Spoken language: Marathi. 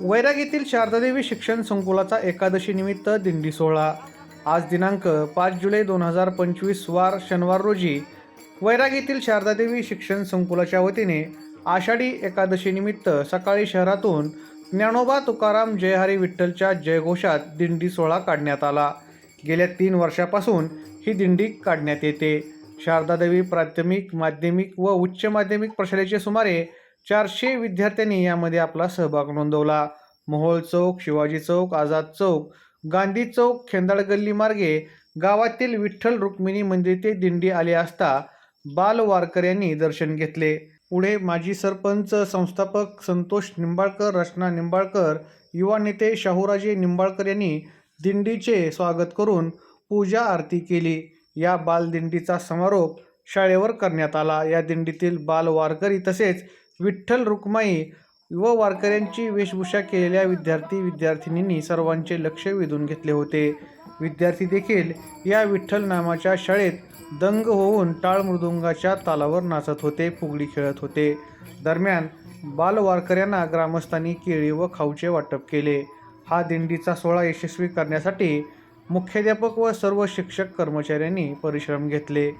वैराग येथील शारदादेवी शिक्षण संकुलाचा एकादशी निमित्त दिंडी सोहळा. आज दिनांक पाच जुलै दोन हजार पंचवीस वार शनिवार रोजी वैराग येथील शारदादेवी शिक्षण संकुलाच्या वतीने आषाढी एकादशी निमित्त सकाळी शहरातून ज्ञानोबा तुकाराम जयहरी विठ्ठलच्या जयघोषात दिंडी सोहळा काढण्यात आला. गेल्या तीन वर्षापासून ही दिंडी काढण्यात येते. शारदादेवी प्राथमिक माध्यमिक व उच्च माध्यमिक प्रशालेचे सुमारे चारशे विद्यार्थ्यांनी यामध्ये आपला सहभाग नोंदवला. मोहोळ चौक शिवाजी चौक आझाद चौक गांधी चौक खेंदाळ गल्ली मार्गे गावातील विठ्ठल रुक्मिणी मंदिर ते दिंडी आली असता बाल वारकर यांनी दर्शन घेतले. पुढे माजी सरपंच संस्थापक संतोष निंबाळकर रचना निंबाळकर युवा नेते शाहूराजे निंबाळकर यांनी दिंडीचे स्वागत करून पूजा आरती केली. या बालदिंडीचा समारोप शाळेवर करण्यात आला. या दिंडीतील बाल वारकरी तसेच विठ्ठल रुक्माई व वारकऱ्यांची वेशभूषा केलेल्या विद्यार्थी विद्यार्थिनींनी सर्वांचे लक्ष वेधून घेतले होते. विद्यार्थी देखील या विठ्ठल नामाच्या शाळेत दंग होऊन टाळ मृदुंगाच्या तालावर नाचत होते फुगडी खेळत होते. दरम्यान बालवारकऱ्यांना ग्रामस्थांनी केळी व खाऊचे वाटप केले. हा दिंडीचा सोहळा यशस्वी करण्यासाठी मुख्याध्यापक व सर्व शिक्षक कर्मचाऱ्यांनी परिश्रम घेतले.